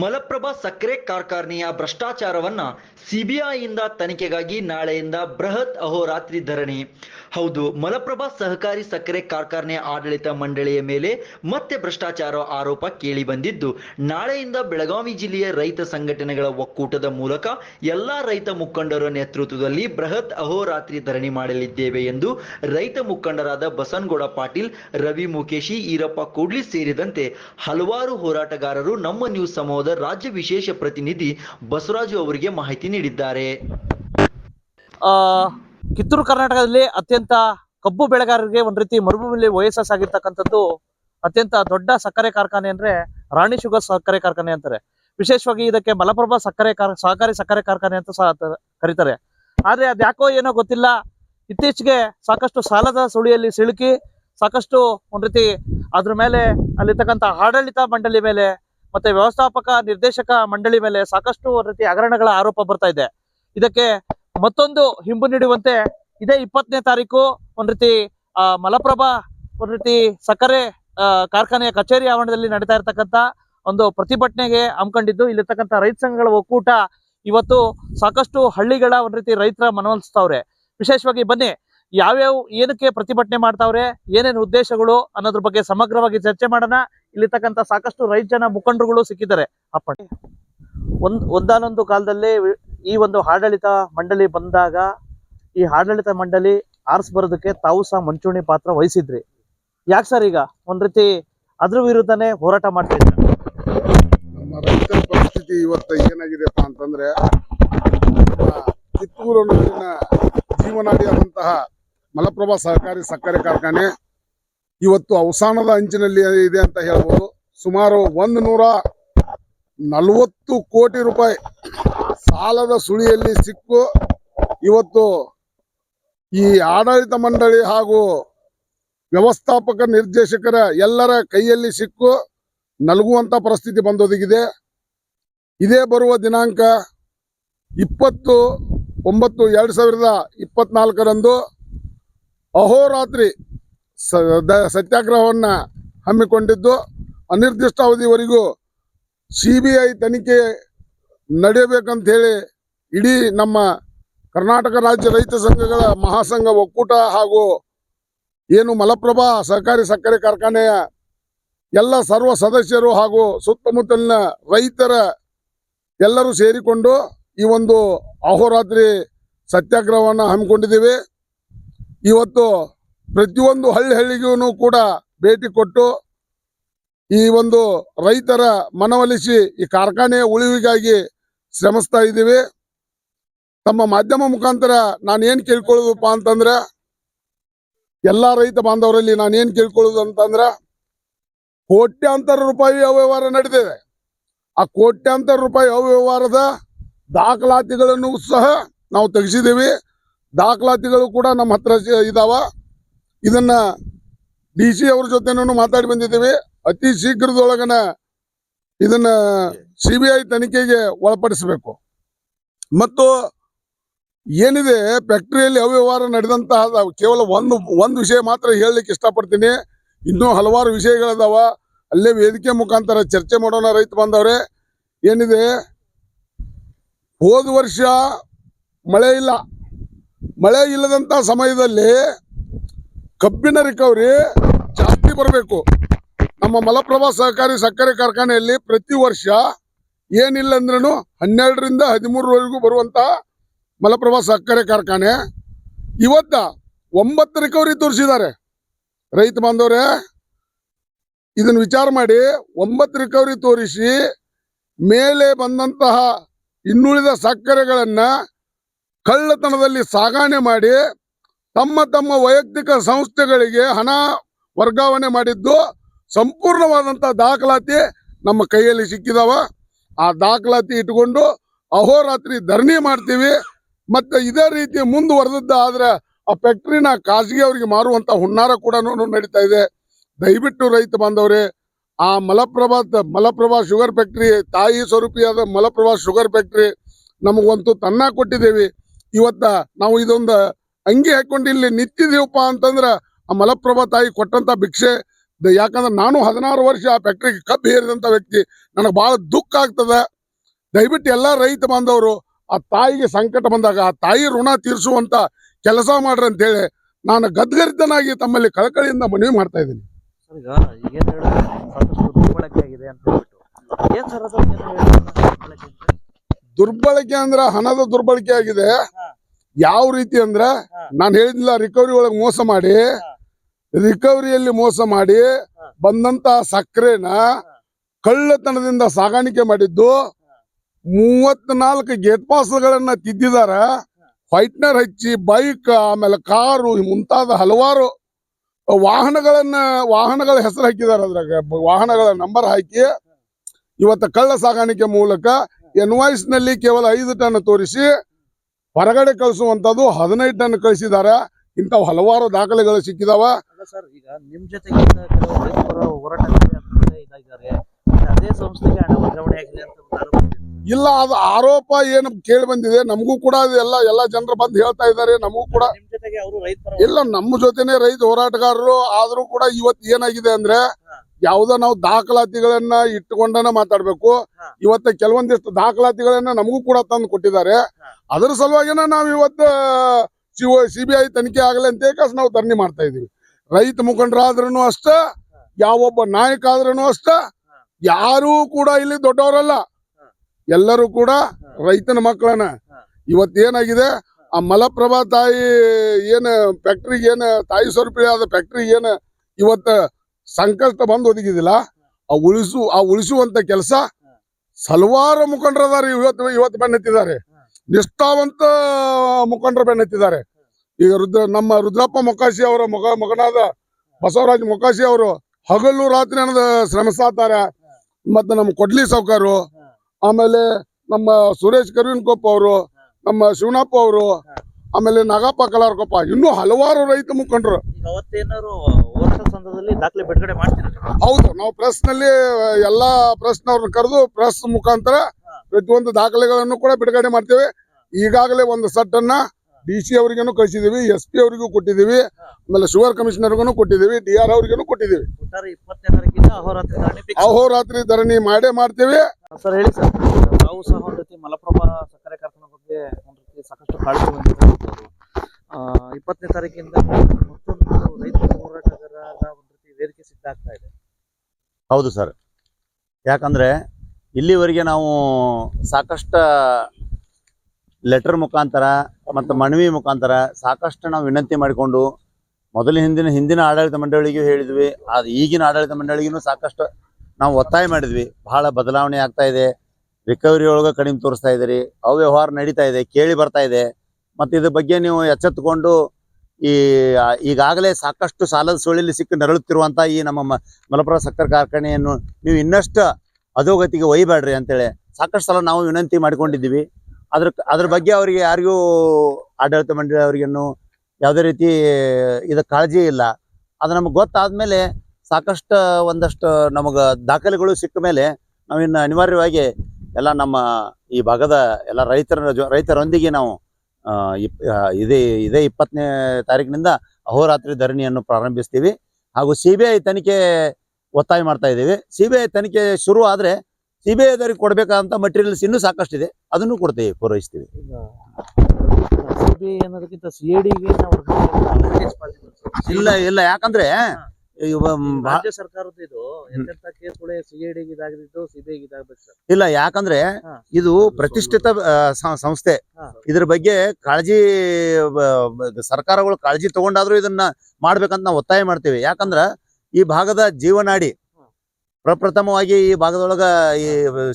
ಮಲಪ್ರಭಾ ಸಕ್ಕರೆ ಕಾರ್ಖಾನೆಯ ಭ್ರಷ್ಟಾಚಾರವನ್ನ ಸಿಬಿಐಯಿಂದ ತನಿಖೆಗಾಗಿ ನಾಳೆಯಿಂದ ಬೃಹತ್ ಅಹೋರಾತ್ರಿ ಧರಣಿ. ಹೌದು, ಮಲಪ್ರಭಾ ಸಹಕಾರಿ ಸಕ್ಕರೆ ಕಾರ್ಖಾನೆ ಆಡಳಿತ ಮಂಡಳಿಯ ಮೇಲೆ ಮತ್ತೆ ಭ್ರಷ್ಟಾಚಾರ ಆರೋಪ ಕೇಳಿ ಬಂದಿದ್ದು, ನಾಳೆಯಿಂದ ಬೆಳಗಾವಿ ಜಿಲ್ಲೆಯ ರೈತ ಸಂಘಟನೆಗಳ ಒಕ್ಕೂಟದ ಮೂಲಕ ಎಲ್ಲಾ ರೈತ ಮುಖಂಡರ ನೇತೃತ್ವದಲ್ಲಿ ಬೃಹತ್ ಅಹೋರಾತ್ರಿ ಧರಣಿ ಮಾಡಲಿದ್ದೇವೆ ಎಂದು ರೈತ ಮುಖಂಡರಾದ ಬಸನಗೌಡ ಪಾಟೀಲ್, ರವಿ ಮುಕೇಶಿ ಈರಪ್ಪ ಕೂಡ್ಲಿ ಸೇರಿದಂತೆ ಹಲವಾರು ಹೋರಾಟಗಾರರು ನಮ್ಮ ನ್ಯೂಸ್ ಸಮೂಹದ ರಾಜ್ಯ ವಿಶೇಷ ಪ್ರತಿನಿಧಿ ಬಸವರಾಜು ಅವರಿಗೆ ಮಾಹಿತಿ ನೀಡಿದ್ದಾರೆ. ಕಿತ್ತೂರು ಕರ್ನಾಟಕದಲ್ಲಿ ಅತ್ಯಂತ ಕಬ್ಬು ಬೆಳೆಗಾರರಿಗೆ ಒಂದ್ ರೀತಿ ಮರುಭೂಮಿಯಲ್ಲಿ ವಯಸ್ಸಸ್ ಆಗಿರ್ತಕ್ಕಂಥದ್ದು ಅತ್ಯಂತ ದೊಡ್ಡ ಸಕ್ಕರೆ ಕಾರ್ಖಾನೆ ಅಂದ್ರೆ ರಾಣಿ ಶುಗರ್ ಸಕ್ಕರೆ ಕಾರ್ಖಾನೆ ಅಂತಾರೆ. ವಿಶೇಷವಾಗಿ ಇದಕ್ಕೆ ಮಲಪ್ರಭಾ ಸಕ್ಕರೆ ಕಾರ್, ಸಹಕಾರಿ ಸಕ್ಕರೆ ಕಾರ್ಖಾನೆ ಅಂತ ಸಹ ಕರೀತಾರೆ. ಆದ್ರೆ ಅದ್ಯಾಕೋ ಏನೋ ಗೊತ್ತಿಲ್ಲ. ಇತ್ತೀಚೆಗೆ ಸಾಕಷ್ಟು ಸಾಲದ ಸುಳಿಯಲ್ಲಿ ಸಿಲುಕಿ ಸಾಕಷ್ಟು ಒಂದ್ ರೀತಿ ಅದ್ರ ಮೇಲೆ ಅಲ್ಲಿರ್ತಕ್ಕಂಥ ಆಡಳಿತ ಮಂಡಳಿ ಮೇಲೆ ಮತ್ತೆ ವ್ಯವಸ್ಥಾಪಕ, ನಿರ್ದೇಶಕ ಮಂಡಳಿ ಮೇಲೆ ಸಾಕಷ್ಟು ರೀತಿ ಹಗರಣಗಳ ಆರೋಪ ಬರ್ತಾ ಇದೆ. ಇದಕ್ಕೆ ಮತ್ತೊಂದು ಹಿಂಬು ನೀಡುವಂತೆ ಇದೇ ಇಪ್ಪತ್ತನೇ ತಾರೀಕು ಒಂದ್ ರೀತಿ ಮಲಪ್ರಭಾ ಒಂದ್ ರೀತಿ ಸಕ್ಕರೆ ಕಾರ್ಖಾನೆಯ ಕಚೇರಿ ಆವರಣದಲ್ಲಿ ನಡೀತಾ ಇರತಕ್ಕಂತ ಒಂದು ಪ್ರತಿಭಟನೆಗೆ ಹಮ್ಮಿಕೊಂಡಿದ್ದು, ಇಲ್ಲಿರ್ತಕ್ಕಂಥ ರೈತ ಸಂಘಗಳ ಒಕ್ಕೂಟ ಇವತ್ತು ಸಾಕಷ್ಟು ಹಳ್ಳಿಗಳ ಒಂದ್ ರೀತಿ ರೈತರ ಮನವೊಲಿಸ್ತಾವ್ರೆ. ವಿಶೇಷವಾಗಿ ಬನ್ನಿ ಯಾವ್ಯಾವ ಏನಕ್ಕೆ ಪ್ರತಿಭಟನೆ ಮಾಡ್ತಾವ್ರೆ, ಏನೇನು ಉದ್ದೇಶಗಳು ಅನ್ನೋದ್ರ ಬಗ್ಗೆ ಸಮಗ್ರವಾಗಿ ಚರ್ಚೆ ಮಾಡೋಣ. ಇಲ್ಲಿರ್ತಕ್ಕಂಥ ಸಾಕಷ್ಟು ರೈತ ಜನ ಮುಖಂಡರುಗಳು ಸಿಕ್ಕಿದ್ದಾರೆ. ಅಪ್ಪ. ಒಂದ್, ಒಂದಾನೊಂದು ಕಾಲದಲ್ಲಿ ಈ ಒಂದು ಆಡಳಿತ ಮಂಡಳಿ ಬಂದಾಗ, ಈ ಆಡಳಿತ ಮಂಡಳಿ ಆರ್ಸ್ ಬರೋದಕ್ಕೆ ತಾವು ಸಹ ಮುಂಚೂಣಿ ಪಾತ್ರ ವಹಿಸಿದ್ರಿ. ಯಾಕೆ ಸರ್ ಈಗ? ಒಂದ್ ರೀತಿ ಅದ್ರ ವಿರುದ್ಧನೇ ಹೋರಾಟ ಮಾಡ್ತಿದ್ರು. ನಮ್ಮ ರೈತರ ಪರಿಸ್ಥಿತಿ ಇವತ್ತು ಏನಾಗಿದೆಪ್ಪ ಅಂತಂದ್ರೆ ಕಿತ್ತೂರು ಜೀವನಾಡಿಯಾದಂತಹ ಮಲಪ್ರಭಾ ಸಹಕಾರಿ ಸಕ್ಕರೆ ಕಾರ್ಖಾನೆ ಇವತ್ತು ಅವಸಾನದ ಅಂಚಿನಲ್ಲಿ ಇದೆ ಅಂತ ಹೇಳ್ಬೋದು. ಸುಮಾರು ಒಂದು ನೂರ ನಲವತ್ತು ಕೋಟಿ ರೂಪಾಯಿ ಸಾಲದ ಸುಳಿಯಲ್ಲಿ ಸಿಕ್ಕು. ಇವತ್ತು ಈ ಆಡಳಿತ ಮಂಡಳಿ ಹಾಗೂ ವ್ಯವಸ್ಥಾಪಕ ನಿರ್ದೇಶಕರ ಎಲ್ಲರ ಕೈಯಲ್ಲಿ ಸಿಕ್ಕು. ನಲಗುವಂತ ಪರಿಸ್ಥಿತಿ ಬಂದೊದಗಿದೆ. ಇದೇ ಬರುವ ದಿನಾಂಕ ಇಪ್ಪತ್ತು ಒಂಬತ್ತು ಎರಡು ಸಾವಿರದ ಇಪ್ಪತ್ನಾಲ್ಕರಂದು ಅಹೋರಾತ್ರಿ ಸತ್ಯಾಗ್ರಹವನ್ನು ಹಮ್ಮಿಕೊಂಡಿದ್ದು ಅನಿರ್ದಿಷ್ಟಾವಧಿವರೆಗೂ ಸಿ ಬಿ ಐ ತನಿಖೆ ನಡೆಯಬೇಕಂತ ಹೇಳಿ ಇಡೀ ನಮ್ಮ ಕರ್ನಾಟಕ ರಾಜ್ಯ ರೈತ ಸಂಘಗಳ ಮಹಾಸಂಘ ಒಕ್ಕೂಟ ಹಾಗೂ ಏನು ಮಲಪ್ರಭಾ ಸಹಕಾರಿ ಸಕ್ಕರೆ ಕಾರ್ಖಾನೆಯ ಎಲ್ಲ ಸರ್ವ ಸದಸ್ಯರು ಹಾಗೂ ಸುತ್ತಮುತ್ತಲಿನ ರೈತರ ಎಲ್ಲರೂ ಸೇರಿಕೊಂಡು ಈ ಒಂದು ಅಹೋರಾತ್ರಿ ಸತ್ಯಾಗ್ರಹವನ್ನು ಹಮ್ಮಿಕೊಂಡಿದ್ದೀವಿ. ಇವತ್ತು ಪ್ರತಿಯೊಂದು ಹಳ್ಳಿ ಹಳ್ಳಿಗೂ ಕೂಡ ಭೇಟಿ ಕೊಟ್ಟು ಈ ಒಂದು ರೈತರ ಮನವೊಲಿಸಿ ಈ ಕಾರ್ಖಾನೆಯ ಉಳಿವಿಗಾಗಿ ಶ್ರಮಿಸ್ತಾ ಇದ್ದೀವಿ. ತಮ್ಮ ಮಾಧ್ಯಮ ಮುಖಾಂತರ ನಾನು ಏನು ಕೇಳ್ಕೊಳ್ಳೋದಪ್ಪ ಅಂತಂದ್ರೆ, ಎಲ್ಲ ರೈತ ಬಾಂಧವರಲ್ಲಿ ನಾನು ಏನು ಕೇಳ್ಕೊಳ್ಳೋದು ಅಂತಂದ್ರೆ, ಕೋಟ್ಯಾಂತರ ರೂಪಾಯಿ ಅವ್ಯವಹಾರ ನಡೆದಿದೆ. ಆ ಕೋಟ್ಯಾಂತರ ರೂಪಾಯಿ ಅವ್ಯವಹಾರದ ದಾಖಲಾತಿಗಳನ್ನು ಸಹ ನಾವು ತೆಗೆಸಿದ್ದೀವಿ. ದಾಖಲಾತಿಗಳು ಕೂಡ ನಮ್ಮ ಹತ್ರ ಇದಾವ. ಇದನ್ನ ಡಿ ಸಿ ಅವ್ರ ಜೊತೆನೂ ಮಾತಾಡಿ ಬಂದಿದ್ದೀವಿ. ಅತಿ ಶೀಘ್ರದೊಳಗನ ಇದನ್ನ ಸಿ ಬಿ ಐ ತನಿಖೆಗೆ ಒಳಪಡಿಸಬೇಕು. ಮತ್ತು ಏನಿದೆ ಫ್ಯಾಕ್ಟರಿಯಲ್ಲಿ ಅವ್ಯವಹಾರ ನಡೆದಂತಹ ಕೇವಲ ಒಂದು ಒಂದು ವಿಷಯ ಮಾತ್ರ ಹೇಳಲಿಕ್ಕೆ ಇಷ್ಟಪಡ್ತೀನಿ. ಇನ್ನೂ ಹಲವಾರು ವಿಷಯಗಳಿದಾವ. ಅಲ್ಲೇ ವೇದಿಕೆ ಮುಖಾಂತರ ಚರ್ಚೆ ಮಾಡೋಣ ರೈತ ಬಂದವ್ರೆ ಏನಿದೆ, ಹೋದ ವರ್ಷ ಮಳೆ ಇಲ್ಲ. ಮಳೆ ಇಲ್ಲದಂತ ಸಮಯದಲ್ಲಿ ಕಬ್ಬಿನ ರಿಕವರಿ ಜಾಸ್ತಿ ಬರಬೇಕು. ನಮ್ಮ ಮಲಪ್ರಭಾ ಸಹಕಾರಿ ಸಕ್ಕರೆ ಕಾರ್ಖಾನೆಯಲ್ಲಿ ಪ್ರತಿ ವರ್ಷ ಏನಿಲ್ಲ ಅಂದ್ರೂ ಹನ್ನೆರಡರಿಂದ ಹದಿಮೂರವರೆಗೂ ಬರುವಂತ ಮಲಪ್ರಭಾ ಸಕ್ಕರೆ ಕಾರ್ಖಾನೆ ಇವತ್ತ ಒಂಬತ್ತು ರಿಕವರಿ ತೋರಿಸಿದ್ದಾರೆ. ರೈತ ಬಾಂಧವ್ರೆ, ಇದನ್ನು ವಿಚಾರ ಮಾಡಿ ಒಂಬತ್ತು ರಿಕವರಿ ತೋರಿಸಿ ಮೇಲೆ ಬಂದಂತಹ ಇನ್ನುಳಿದ ಸಕ್ಕರೆಗಳನ್ನ ಕಳ್ಳತನದಲ್ಲಿ ಸಾಗಾಣೆ ಮಾಡಿ ತಮ್ಮ ತಮ್ಮ ವೈಯಕ್ತಿಕ ಸಂಸ್ಥೆಗಳಿಗೆ ಹಣ ವರ್ಗಾವಣೆ ಮಾಡಿದ್ದು ಸಂಪೂರ್ಣವಾದಂತಹ ದಾಖಲಾತಿ ನಮ್ಮ ಕೈಯಲ್ಲಿ ಸಿಕ್ಕಿದಾವ. ಆ ದಾಖಲಾತಿ ಇಟ್ಕೊಂಡು ಅಹೋರಾತ್ರಿ ಧರಣಿ ಮಾಡ್ತೀವಿ. ಮತ್ತೆ ಇದೇ ರೀತಿ ಮುಂದುವರೆದದ್ದ ಆದ್ರೆ ಆ ಫ್ಯಾಕ್ಟ್ರಿನ ಖಾಸಗಿ ಅವರಿಗೆ ಮಾರುವಂತ ಹುನ್ನಾರ ಕೂಡ ನಡೀತಾ ಇದೆ. ದಯವಿಟ್ಟು ರೈತ ಬಾಂಧವ್ರೆ, ಆ ಮಲಪ್ರಭಾ ಮಲಪ್ರಭಾ ಶುಗರ್ ಫ್ಯಾಕ್ಟ್ರಿ ತಾಯಿ ಸ್ವರೂಪಿಯಾದ ಮಲಪ್ರಭಾ ಶುಗರ್ ಫ್ಯಾಕ್ಟ್ರಿ ನಮಗಂತೂ ತನ್ನ ಕೊಟ್ಟಿದ್ದೇವೆ. ಇವತ್ತ ನಾವು ಇದೊಂದು ಅಂಗಿ ಹಾಕೊಂಡು ಇಲ್ಲಿ ನಿಂತಿದೀವಪ್ಪ ಅಂತಂದ್ರ ಆ ಮಲಪ್ರಭಾ ತಾಯಿ ಕೊಟ್ಟಂತ ಭಿಕ್ಷೆ. ಯಾಕಂದ್ರೆ ನಾನು ಹದಿನಾರು ವರ್ಷ ಆ ಫ್ಯಾಕ್ಟ್ರಿಗೆ ಕಬ್ಬು ಹೇರಿದಂತ ವ್ಯಕ್ತಿ. ನನಗೆ ಬಹಳ ದುಃಖ ಆಗ್ತದ. ದಯವಿಟ್ಟು ಎಲ್ಲ ರೈತ ಬಾಂಧವರು ಆ ತಾಯಿಗೆ ಸಂಕಟ ಬಂದಾಗ ಆ ತಾಯಿ ಋಣ ತೀರಿಸುವಂತ ಕೆಲಸ ಮಾಡ್ರಿ ಅಂತೇಳಿ ನಾನು ಗದ್ಗರಿತನಾಗಿ ತಮ್ಮಲ್ಲಿ ಕಳಕಳಿಯಿಂದ ಮನವಿ ಮಾಡ್ತಾ ಇದ್ದೀನಿ. ಏನ್ ಸರ್ ದುರ್ಬಳಕೆ ಅಂದ್ರೆ? ಹಣದ ದುರ್ಬಳಕೆ ಆಗಿದೆ. ಯಾವ ರೀತಿ ಅಂದ್ರ. ನಾನು ಹೇಳಿದ್ಲ ರಿಕವರಿ ಒಳಗೆ ಮೋಸ ಮಾಡಿ ರಿಕವರಿಯಲ್ಲಿ ಮೋಸ ಮಾಡಿ ಬಂದಂತ ಸಕ್ಕರೆನ ಕಳ್ಳತನದಿಂದ ಸಾಗಾಣಿಕೆ ಮಾಡಿದ್ದು ಮೂವತ್ನಾಲ್ಕು ಗೇಟ್ ಪಾಸ್ಗಳನ್ನ ತಿದ್ದಿದಾರ. ವೈಟ್ನರ್ ಹಚ್ಚಿ ಬೈಕ್ ಆಮೇಲೆ ಕಾರು ಮುಂತಾದ ಹಲವಾರು ವಾಹನಗಳನ್ನ ವಾಹನಗಳ ಹೆಸರು ಹಾಕಿದ್ದಾರೆ ಅದ್ರಾಗ. ವಾಹನಗಳ ನಂಬರ್ ಹಾಕಿ ಇವತ್ತು ಕಳ್ಳ ಸಾಗಾಣಿಕೆ ಮೂಲಕ ಎನ್ವಾಯ್ಸ್ನಲ್ಲಿ ಕೇವಲ ಐದು ಟನ್ ತೋರಿಸಿ ಹೊರಗಡೆ ಕಳಿಸುವಂತದ್ದು ಹದಿನೈದು ಟನ್ ಕಳಿಸಿದ್ದಾರೆ. ಇಂತ ಹಲವಾರು ದಾಖಲೆಗಳು ಸಿಕ್ಕಿದಾವ. ಈಗ ಜೊತೆಗೆ ಅದೇ ಸಂಸ್ಥೆಗೆ ಹಣ ವರ್ಗಾವಣೆ ಆಗಿದೆ ಅಂತ. ಇಲ್ಲ ಅದು ಆರೋಪ ಏನು ಕೇಳಿ ಬಂದಿದೆ. ನಮಗೂ ಕೂಡ ಎಲ್ಲ ಎಲ್ಲ ಜನರು ಬಂದು ಹೇಳ್ತಾ ಇದ್ದಾರೆ. ನಮಗೂ ಕೂಡ ಇಲ್ಲ ನಮ್ಮ ಜೊತೆನೆ ರೈತ ಹೋರಾಟಗಾರರು. ಆದ್ರೂ ಕೂಡ ಇವತ್ತು ಏನಾಗಿದೆ ಅಂದ್ರೆ. ಯಾವ್ದೋ ನಾವು ದಾಖಲಾತಿಗಳನ್ನ ಇಟ್ಟುಕೊಂಡನ ಮಾತಾಡ್ಬೇಕು. ಇವತ್ತ ಕೆಲವೊಂದಿಷ್ಟು ದಾಖಲಾತಿಗಳನ್ನ ನಮಗೂ ಕೂಡ ತಂದು ಕೊಟ್ಟಿದ್ದಾರೆ. ಅದರ ಸಲುವಾಗಿನ ನಾವು ಇವತ್ತು ಸಿ ಬಿ ಐ ತನಿಖೆ ಆಗಲಿ ಅಂತ ಹೇಳಿ ನಾವು ಧರಣಿ ಮಾಡ್ತಾ ಇದೀವಿ ರೈತ ಮುಖಂಡರಾದ್ರೂ ಅಷ್ಟ ಯಾವೊಬ್ಬ ನಾಯಕ ಆದ್ರೂ ಅಷ್ಟ ಯಾರೂ ಕೂಡ ಇಲ್ಲಿ ದೊಡ್ಡವರಲ್ಲ. ಎಲ್ಲರೂ ಕೂಡ ರೈತನ ಮಕ್ಕಳನ್ನ. ಇವತ್ ಇವತ್ತೇನಾಗಿದೆ ಆ ಮಲಪ್ರಭಾ ತಾಯಿ ಏನ್ ಫ್ಯಾಕ್ಟ್ರಿಗೆ ಏನ್ ತಾಯಿ ಸ್ವರೂಪಿ ಆದ ಫ್ಯಾಕ್ಟ್ರಿಗೆ ಏನ್ ಇವತ್ತ ಸಂಕಷ್ಟ ಬಂದು ಒದಗಿದಿಲ್ಲ. ಆ ಉಳಿಸು, ಆ ಉಳಿಸುವಂತ ಕೆಲಸ ಹಲವಾರು ಮುಖಂಡರದಾರ ಇವತ್ತು ಇವತ್ತು ಬೆನ್ನತ್ತಿದ್ದಾರೆ. ನಿಷ್ಠಾವಂತ ಮುಖಂಡರು ಬೆನ್ನತ್ತಿದ್ದಾರೆ. ಈಗ ರುದ್ರ, ನಮ್ಮ ರುದ್ರಪ್ಪ ಮೊಕಾಶಿ ಅವರ ಮೊಗ, ಮಗನಾದ ಬಸವರಾಜ ಮೊಕಾಶಿ ಅವರು ಹಗಲು ರಾತ್ರಿ ಅನ್ನದ ಶ್ರಮಿಸ್ತಾರೆ ಮತ್ತೆ ನಮ್ಮ ಕೊಡ್ಲಿ ಸಾವ್ಕಾರು, ಆಮೇಲೆ ನಮ್ಮ ಸುರೇಶ್ ಕರ್ವಿನ್ಕೊಪ್ಪ ಅವರು, ನಮ್ಮ ಶಿವನಪ್ಪ ಅವರು ಆಮೇಲೆ ನಾಗಪ್ಪ ಕಲಾರ್ಕೊಪ್ಪ ಇನ್ನೂ ಹಲವಾರು ರೈತ ಮುಖಂಡರು. ಹೌದು ನಾವು ಪ್ರೆಸ್ನಲ್ಲಿ ಎಲ್ಲಾ ಪ್ರೆಸ್ನವ್ರನ್ನ ಕರೆದು ಪ್ರೆಸ್ ಮುಖಾಂತರ ಪ್ರತಿಯೊಂದು ದಾಖಲೆಗಳನ್ನು ಕೂಡ ಬಿಡುಗಡೆ ಮಾಡ್ತೇವೆ. ಈಗಾಗಲೇ ಒಂದು ಸೆಟ್ ಅನ್ನ ಡಿ ಸಿ ಅವರಿಗೂ ಕಳಿಸಿದೀವಿ ಎಸ್ ಪಿ ಅವರಿಗೂ ಕೊಟ್ಟಿದ್ದೀವಿ ಆಮೇಲೆ ಶುಗರ್ ಕಮಿಷನರ್ಗೂ ಕೊಟ್ಟಿದ್ದೀವಿ ಡಿ ಆರ್ ಅವರಿಗೂ ಕೊಟ್ಟಿದ್ದೀವಿ ಅಹೋರಾತ್ರಿ ಧರಣಿ. ಮಾಡೇ ಮಾಡ್ತೀವಿ. ಸರ್ ಹೇಳಿ ಸರ್ ತಾವು ಸಹ ಒಂದ್ ರೀತಿ ಮಲಪ್ರಭಾ ಸಕ್ಕರೆ ಕಾರ್ಖಾನೆ ಬಗ್ಗೆ ಒಂದ್ ರೀತಿ ಸಾಕಷ್ಟು ಕಾಳಜಿ ಹೊಂದಿದ್ದಾರೆ ಆ, ಇಪ್ಪತ್ತನೇ ತಾರೀಕಿಂದ ಮತ್ತೊಂದು ರೈತ ಹೋರಾಟಗಾರರ ಒಂದು ರೀತಿ ವೇದಿಕೆ ಸಿದ್ಧ ಆಗ್ತಾ ಇದೆ. ಹೌದು ಸರ್. ಯಾಕಂದರೆ ಇಲ್ಲಿವರೆಗೆ ನಾವು ಸಾಕಷ್ಟು ಲೆಟರ್ ಮುಖಾಂತರ ಮತ್ತು ಮನವಿ ಮುಖಾಂತರ ಸಾಕಷ್ಟು ನಾವು ವಿನಂತಿ ಮಾಡಿಕೊಂಡು ಮೊದಲ ಹಿಂದಿನ ಹಿಂದಿನ ಆಡಳಿತ ಮಂಡಳಿಗೂ ಹೇಳಿದ್ವಿ ಅದು ಈಗಿನ ಆಡಳಿತ ಮಂಡಳಿಗೂ ಸಾಕಷ್ಟು ನಾವು ಒತ್ತಾಯ ಮಾಡಿದ್ವಿ. ಬಹಳ ಬದಲಾವಣೆ ಆಗ್ತಾ ಇದೆ. ರಿಕವರಿ ಒಳಗೆ ಕಡಿಮೆ ತೋರಿಸ್ತಾ ಇದ್ದೀರಿ. ಅವ್ಯವಹಾರ ನಡೀತಾ ಇದೆ, ಕೇಳಿ ಬರ್ತಾ ಇದೆ. ಮತ್ತು ಇದ್ರ ಬಗ್ಗೆ ನೀವು ಎಚ್ಚೆತ್ತುಕೊಂಡು ಈ ಈಗಾಗಲೇ ಸಾಕಷ್ಟು ಸಾಲದ ಸುಳಿಲಿ ಸಿಕ್ಕಿ ನರಳುತ್ತಿರುವಂಥ ಈ ನಮ್ಮ ಮಲಪುರ ಸಕ್ಕರೆ ಕಾರ್ಖಾನೆಯನ್ನು ನೀವು ಇನ್ನಷ್ಟು ಅಧೋಗತಿಗೆ ಒಯ್ಯಬೇಡ್ರಿ ಅಂತೇಳಿ ಸಾಕಷ್ಟು ಸಲ ನಾವು ವಿನಂತಿ ಮಾಡಿಕೊಂಡಿದ್ದೀವಿ. ಅದ್ರ ಅದ್ರ ಬಗ್ಗೆ ಅವರಿಗೆ ಯಾರಿಗೂ ಆಡಳಿತ ಮಂಡಳಿ ಅವರಿಗೇನು ಯಾವುದೇ ರೀತಿ ಇದು ಕಾಳಜಿ ಇಲ್ಲ. ಅದು ನಮಗೆ ಗೊತ್ತಾದ್ಮೇಲೆ ಸಾಕಷ್ಟು ಒಂದಷ್ಟು ನಮಗೆ ದಾಖಲೆಗಳು ಸಿಕ್ಕ ಮೇಲೆ ನಾವಿನ್ನು ಅನಿವಾರ್ಯವಾಗಿ ಎಲ್ಲ ನಮ್ಮ ಈ ಭಾಗದ ಎಲ್ಲ ರೈತರ ರೈತರೊಂದಿಗೆ ನಾವು ಇದೇ ಇದೇ ಇಪ್ಪತ್ತನೇ ತಾರೀಕಿನಿಂದ ಅಹೋರಾತ್ರಿ ಧರಣಿಯನ್ನು ಪ್ರಾರಂಭಿಸ್ತೀವಿ. ಹಾಗೂ ಸಿ ಬಿ ಐ ತನಿಖೆ ಒತ್ತಾಯ ಮಾಡ್ತಾ ಇದ್ದೀವಿ. ಸಿ ಬಿ ಐ ತನಿಖೆ ಶುರು ಆದರೆ ಸಿ ಬಿ ಐದವ್ರಿಗೆ ಕೊಡಬೇಕಾದಂಥ ಮಟೀರಿಯಲ್ಸ್ ಇನ್ನೂ ಸಾಕಷ್ಟಿದೆ. ಅದನ್ನು ಕೊಡ್ತೀವಿ ಪೂರೈಸ್ತೀವಿ. ಇಲ್ಲ ಇಲ್ಲ. ಯಾಕಂದ್ರೆ ರಾಜ್ಯ ಸರ್ಕಾರದ ಇದು ಎಂತೆಂತ ಕೇಸ್ಗಳು ಸಿಐಡಿಗೆ ಇದಾಗಿದ್ದು ಇದಾಗಬೇಕು ಸರ್. ಇಲ್ಲ ಯಾಕಂದ್ರೆ ಇದು ಪ್ರತಿಷ್ಠಿತ ಸಂಸ್ಥೆ. ಇದ್ರ ಬಗ್ಗೆ ಕಾಳಜಿ ಸರ್ಕಾರಗಳು ಕಾಳಜಿ ತಗೊಂಡಾದ್ರೂ ಇದನ್ನ ಮಾಡ್ಬೇಕಂತ ನಾವು ಒತ್ತಾಯ ಮಾಡ್ತೀವಿ. ಯಾಕಂದ್ರ ಈ ಭಾಗದ ಜೀವನಾಡಿ ಪ್ರಪ್ರಥಮವಾಗಿ ಈ ಭಾಗದೊಳಗ ಈ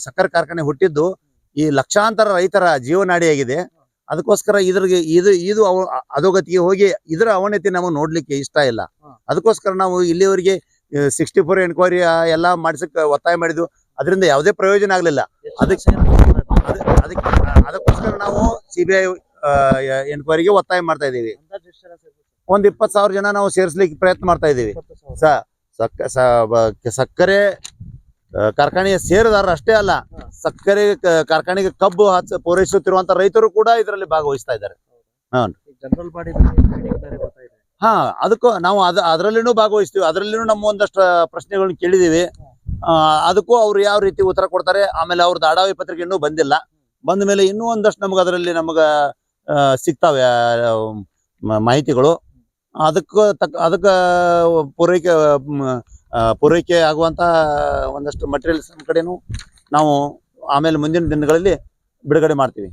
ಸಕ್ಕರೆ ಕಾರ್ಖಾನೆ ಹುಟ್ಟಿದ್ದು ಈ ಲಕ್ಷಾಂತರ ರೈತರ ಜೀವನಾಡಿಯಾಗಿದೆ. ಅದಕ್ಕೋಸ್ಕರ ಇದ್ರಿಗೆ ಇದು ಇದು ಅವ ಅಧೋಗತಿಗೆ ಹೋಗಿ ಇದರ ಅವನತಿ ನಮಗೆ ನೋಡ್ಲಿಕ್ಕೆ ಇಷ್ಟ ಇಲ್ಲ. ಅದಕ್ಕೋಸ್ಕರ ನಾವು ಇಲ್ಲಿವರೆಗೆ ಸಿಕ್ಸ್ಟಿ ಫೋರ್ ಎನ್ಕ್ವೈರಿ ಎಲ್ಲ ಮಾಡಿಸಕ್ಕೆ ಒತ್ತಾಯ ಮಾಡಿದ್ವು. ಅದರಿಂದ ಯಾವುದೇ ಪ್ರಯೋಜನ ಆಗಲಿಲ್ಲ. ಅದಕ್ಕೆ- ಅದಕ್ಕೆ, ಅದಕ್ಕೋಸ್ಕರ ನಾವು ಸಿ ಬಿ ಐ ಎನ್ಕ್ವೈರಿಗೆ ಒತ್ತಾಯ ಮಾಡ್ತಾ ಇದ್ದೀವಿ. ಒಂದು ಇಪ್ಪತ್ತು ಸಾವಿರ ಜನ ನಾವು ಸೇರಿಸ್ಲಿಕ್ಕೆ ಪ್ರಯತ್ನ ಮಾಡ್ತಾ ಇದ್ದೀವಿ. ಸಕ್ಕರೆ ಕಾರ್ಖಾನೆ ಸೇರುದಾರರು ಅಷ್ಟೇ ಅಲ್ಲ, ಸಕ್ಕರೆ ಕಾರ್ಖಾನೆಗೆ ಕಬ್ಬು ಹಚ್ಚ ಪೂರೈಸುತ್ತಿರುವಂತ ರೈತರು ಕೂಡ ಇದರಲ್ಲಿ ಭಾಗವಹಿಸ್ತಾ ಇದ್ದಾರೆ. ಹಾ ಜನರಲ್ ಬಾಡಿ ಹಾ, ಅದಕ್ಕೂ ನಾವು ಅದ, ಅದರಲ್ಲಿನೂ ಭಾಗವಹಿಸ್ತೀವಿ. ಅದರಲ್ಲಿನೂ ನಮ್ಮ ಒಂದಷ್ಟು ಪ್ರಶ್ನೆಗಳನ್ನ ಕೇಳಿದೀವಿ. ಅದಕ್ಕೂ ಅವ್ರು ಯಾವ ರೀತಿ ಉತ್ತರ ಕೊಡ್ತಾರೆ? ಆಮೇಲೆ ಅವ್ರದ್ದು ಅಡಾವಿ ಪತ್ರಿಕೆ ಇನ್ನೂ ಬಂದಿಲ್ಲ. ಬಂದ ಮೇಲೆ ಇನ್ನೂ ಒಂದಷ್ಟು ನಮ್ಗೆ ಅದರಲ್ಲಿ ನಮಗೆ ಸಿಗ್ತಾವೆ ಮಾಹಿತಿಗಳು. ಅದಕ್ಕೂ ತಕ್ಕ ಅದಕ್ಕೆ ಪೂರೈಕೆ ಪೂರೈಕೆ ಆಗುವಂತ ಒಂದಷ್ಟು ಮಟೀರಿಯಲ್ಸ್ ನಮ್ಮ ಕಡೆನೂ ನಾವು ಆಮೇಲೆ ಮುಂದಿನ ದಿನಗಳಲ್ಲಿ ಬಿಡುಗಡೆ ಮಾಡ್ತೀವಿ.